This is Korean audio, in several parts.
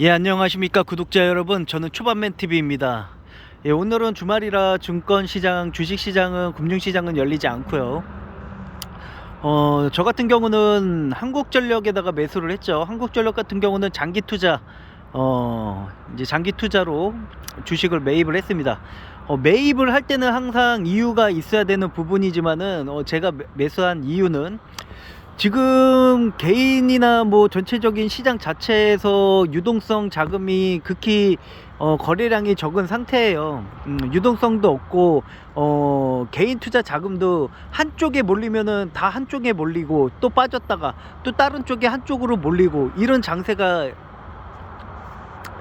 예 안녕하십니까 구독자 여러분. 저는 초반맨 TV입니다. 예 오늘은 주말이라 증권시장 주식시장은 금융시장은 열리지 않고요. 어 저 같은 경우는 한국전력에다가 매수를 했죠. 한국전력 같은 경우는 장기 투자 어 이제 장기 투자로 주식을 매입을 했습니다. 어, 매입을 할 때는 항상 이유가 있어야 되는 부분이지만은 어, 제가 매- 매수한 이유는 지금 개인이나 뭐 전체적인 시장 자체에서 유동성 자금이 극히 어, 거래량이 적은 상태예요. 음, 유동성도 없고 어, 개인 투자 자금도 한쪽에 몰리면은 다 한쪽에 몰리고 또 빠졌다가 또 다른 쪽에 한쪽으로 몰리고 이런 장세가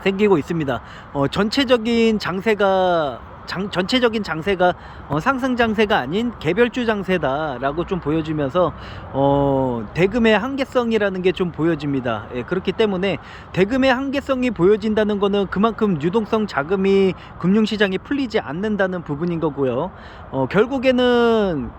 생기고 있습니다. 어, 전체적인 장세가 장, 전체적인 장세가 어, 상승 장세가 아닌 개별주 장세다라고 좀 보여지면서 어, 대금의 한계성이라는 게 좀 보여집니다. 예, 그렇기 때문에 대금의 한계성이 보여진다는 거는 그만큼 유동성 자금이 금융시장에 풀리지 않는다는 부분인 거고요. 어, 결국에는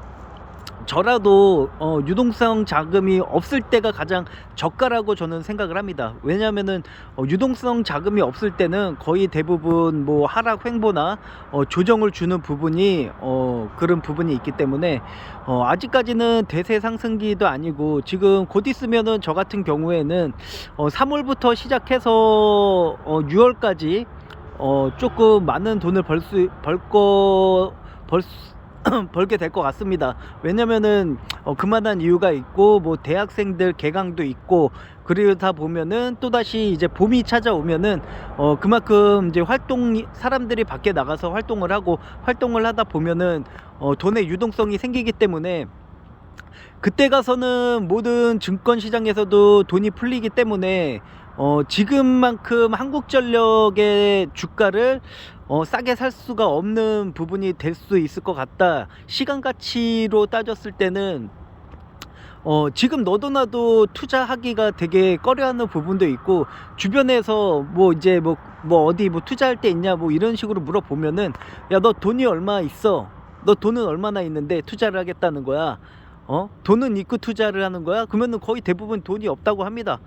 저라도 어, 유동성 자금이 없을 때가 가장 저가라고 저는 생각을 합니다. 왜냐하면은 어, 유동성 자금이 없을 때는 거의 대부분 뭐 하락 횡보나 어, 조정을 주는 부분이 어, 그런 부분이 있기 때문에 어, 아직까지는 대세 상승기도 아니고 지금 곧 있으면은 저 같은 경우에는 어, 3월부터 시작해서 어, 6월까지 어, 조금 많은 돈을 벌 수 벌거 벌 수, 벌 게 될 것 같습니다. 왜냐면은 어, 그만한 이유가 있고 뭐 대학생들 개강도 있고 그러다 보면은 또 다시 이제 봄이 찾아오면은 어 그만큼 이제 활동 사람들이 밖에 나가서 활동을 하고 활동을 하다 보면은 어 돈의 유동성이 생기기 때문에 그때 가서는 모든 증권 시장에서도 돈이 풀리기 때문에 어 지금만큼 한국전력의 주가를 어 싸게 살 수가 없는 부분이 될 수 있을 것 같다. 시간 가치로 따졌을 때는 어, 지금 너도 나도 투자하기가 되게 꺼려하는 부분도 있고, 주변에서 뭐 이제 뭐, 뭐 어디 뭐 투자할 때 있냐 뭐 이런 식으로 물어보면은, 야, 너 돈이 얼마 있어? 너 돈은 얼마나 있는데 투자를 하겠다는 거야? 어? 돈은 있고 투자를 하는 거야? 그러면은 거의 대부분 돈이 없다고 합니다.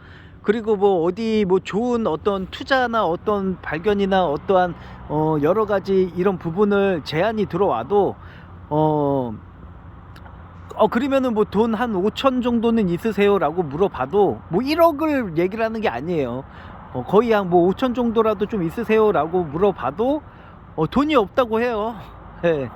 그리고 뭐 어디 뭐 좋은 어떤 투자나 어떤 발견이나 어떠한 어 여러 가지 이런 부분을 제안이 들어와도 어 어 그러면은 뭐 돈 한 5천 정도는 있으세요라고 물어봐도 뭐 1억을 얘기를 하는 게 아니에요. 어 거의 한 뭐 5천 정도라도 좀 있으세요라고 물어봐도 어 돈이 없다고 해요. 예.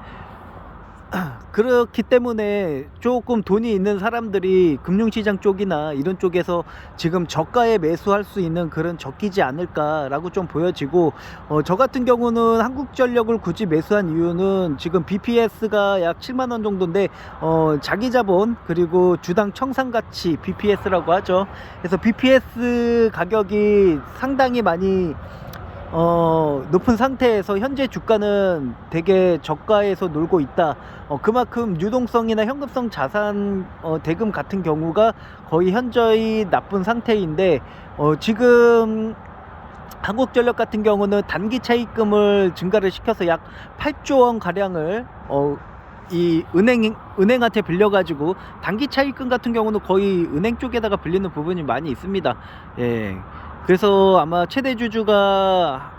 그렇기 때문에 조금 돈이 있는 사람들이 금융시장 쪽이나 이런 쪽에서 지금 저가에 매수할 수 있는 그런 적기지 않을까라고 좀 보여지고 어, 저 같은 경우는 한국전력을 굳이 매수한 이유는 지금 BPS가 약 7만 원 정도인데 어, 자기 자본 그리고 주당 청산 가치 BPS라고 하죠. 그래서 BPS 가격이 상당히 많이 어, 높은 상태에서 현재 주가는 되게 저가에서 놀고 있다. 어, 그만큼 유동성이나 현금성 자산 어, 대금 같은 경우가 거의 현저히 나쁜 상태인데 어, 지금 한국전력 같은 경우는 단기 차입금을 증가를 시켜서 약 8조 원 가량을 어, 이 은행 은행한테 빌려가지고 단기 차입금 같은 경우는 거의 은행 쪽에다가 빌리는 부분이 많이 있습니다. 예. 그래서 아마 최대 주주가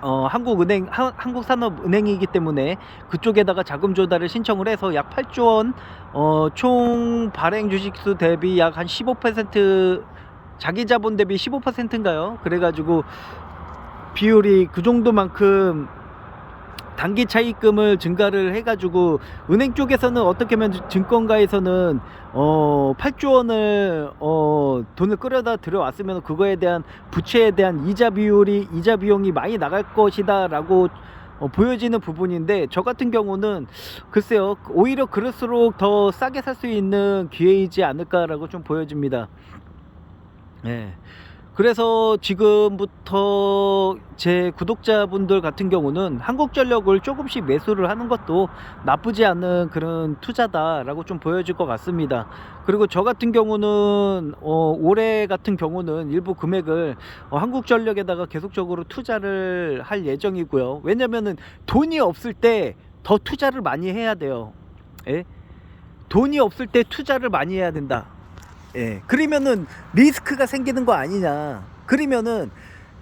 어, 한국은행 한, 한국산업은행이기 때문에 그쪽에다가 자금 조달을 신청을 해서 약 8조 원, 어, 총 발행 주식수 대비 약 한 15% 자기 자본 대비 15%인가요? 그래가지고 비율이 그 정도만큼 단기 차입금을 증가를 해가지고 은행 쪽에서는 어떻게 보면 증권가에서는 어 8조 원을 어 돈을 끌어다 들여왔으면 그거에 대한 부채에 대한 이자 비율이 이자 비용이 많이 나갈 것이다라고 어, 보여지는 부분인데 저 같은 경우는 글쎄요 오히려 그럴수록 더 싸게 살 수 있는 기회이지 않을까라고 좀 보여집니다. 예. 그래서 지금부터 제 구독자분들 같은 경우는 한국전력을 조금씩 매수를 하는 것도 나쁘지 않은 그런 투자다라고 좀 보여질 것 같습니다. 그리고 저 같은 경우는 어, 올해 같은 경우는 일부 금액을 어, 한국전력에다가 계속적으로 투자를 할 예정이고요. 왜냐면은 돈이 없을 때 더 투자를 많이 해야 돼요. 예? 돈이 없을 때 투자를 많이 해야 된다. 예. 그러면은 리스크가 생기는 거 아니냐. 그러면은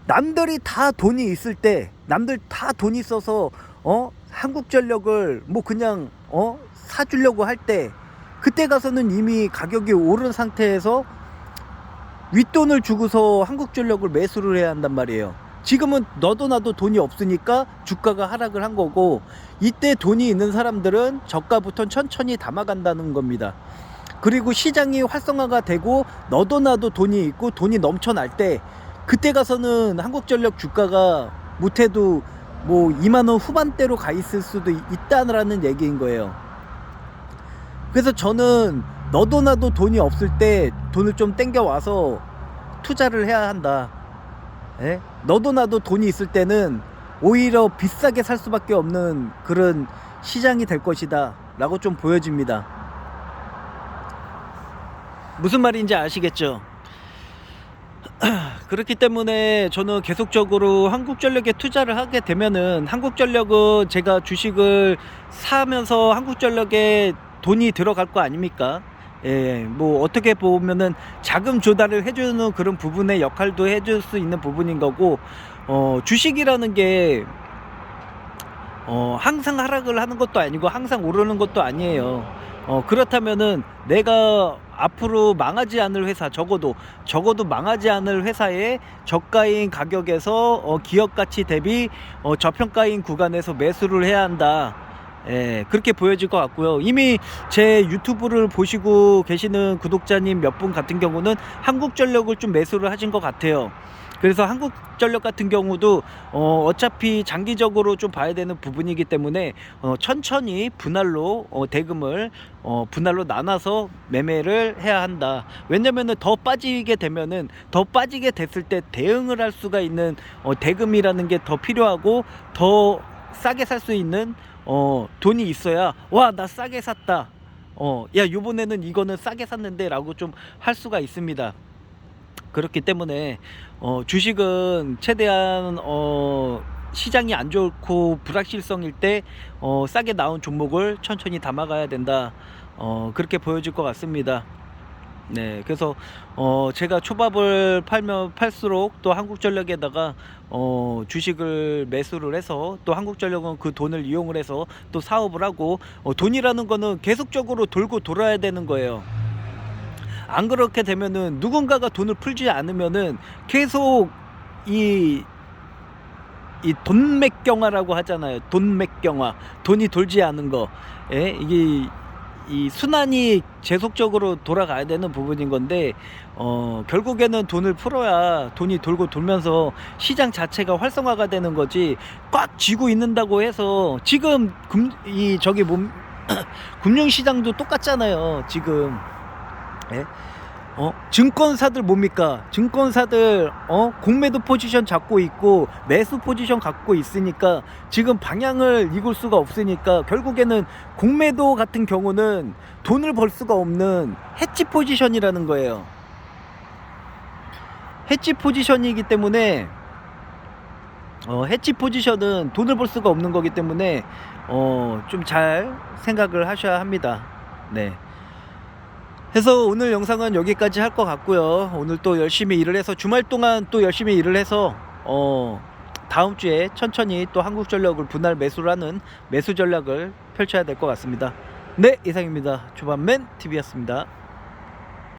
남들이 다 돈이 있을 때 남들 다돈 있어서 어 한국전력을 뭐 그냥 어 사주려고 할 때 그때 가서는 이미 가격이 오른 상태에서 윗돈을 주고서 한국전력을 매수를 해야 한단 말이에요. 지금은 너도 나도 돈이 없으니까 주가가 하락을 한 거고 이때 돈이 있는 사람들은 저가부터 천천히 담아간다는 겁니다. 그리고 시장이 활성화가 되고 너도 나도 돈이 있고 돈이 넘쳐날 때 그때 가서는 한국전력 주가가 못해도 뭐 2만 원 후반대로 가 있을 수도 있다라는 얘기인 거예요. 그래서 저는 너도 나도 돈이 없을 때 돈을 좀 땡겨 와서 투자를 해야 한다. 예? 너도 나도 돈이 있을 때는 오히려 비싸게 살 수밖에 없는 그런 시장이 될 것이다. 라고 좀 보여집니다. 무슨 말인지 아시겠죠? 그렇기 때문에 저는 계속적으로 한국전력에 투자를 하게 되면은 한국전력은 제가 주식을 사면서 한국전력에 돈이 들어갈 거 아닙니까? 예, 뭐 어떻게 보면은 자금 조달을 해주는 그런 부분의 역할도 해줄 수 있는 부분인 거고, 어, 주식이라는 게 어, 항상 하락을 하는 것도 아니고 항상 오르는 것도 아니에요. 어, 그렇다면은 내가 앞으로 망하지 않을 회사, 적어도, 적어도 망하지 않을 회사의 저가인 가격에서 어, 기업 가치 대비 어, 저평가인 구간에서 매수를 해야 한다. 예, 그렇게 보여질 것 같고요. 이미 제 유튜브를 보시고 계시는 구독자님 몇 분 같은 경우는 한국전력을 좀 매수를 하신 것 같아요. 그래서 한국전력 같은 경우도 어, 어차피 장기적으로 좀 봐야 되는 부분이기 때문에 어, 천천히 분할로 어, 대금을 어, 분할로 나눠서 매매를 해야 한다. 왜냐면은 더 빠지게 되면은 더 빠지게 됐을 때 대응을 할 수가 있는 어, 대금이라는 게 더 필요하고 더 싸게 살 수 있는 어, 돈이 있어야 와 나 싸게 샀다. 어, 야 요번에는 이거는 싸게 샀는데 라고 좀 할 수가 있습니다. 그렇기 때문에 어, 주식은 최대한 어, 시장이 안 좋고 불확실성일 때 어, 싸게 나온 종목을 천천히 담아가야 된다. 어, 그렇게 보여질 것 같습니다. 네, 그래서 어, 제가 초밥을 팔면 팔수록 또 한국전력에다가 어, 주식을 매수를 해서 또 한국전력은 그 돈을 이용을 해서 또 사업을 하고 어, 돈이라는 거는 계속적으로 돌고 돌아야 되는 거예요. 안 그렇게 되면은 누군가가 돈을 풀지 않으면은 계속 이 이 돈맥경화라고 하잖아요. 돈맥경화. 돈이 돌지 않은 거. 예? 이게 이 순환이 계속적으로 돌아가야 되는 부분인 건데 어 결국에는 돈을 풀어야 돈이 돌고 돌면서 시장 자체가 활성화가 되는 거지 꽉 쥐고 있는다고 해서 지금 금 이 저기 몸 금융시장도 똑같잖아요 지금 예? 어? 증권사들 뭡니까? 증권사들 어? 공매도 포지션 잡고 있고 매수 포지션 갖고 있으니까 지금 방향을 이길 수가 없으니까 결국에는 공매도 같은 경우는 돈을 벌 수가 없는 해치 포지션이라는 거예요. 해치 포지션이기 때문에 어, 해치 포지션은 돈을 벌 수가 없는 거기 때문에 어, 좀 잘 생각을 하셔야 합니다. 네. 해서 오늘 영상은 여기까지 할 것 같고요. 오늘 또 열심히 일을 해서 주말 동안 또 열심히 일을 해서 어 다음 주에 천천히 또 한국전력을 분할 매수를 하는 매수 전략을 펼쳐야 될 것 같습니다. 네 이상입니다. 초반맨 TV였습니다.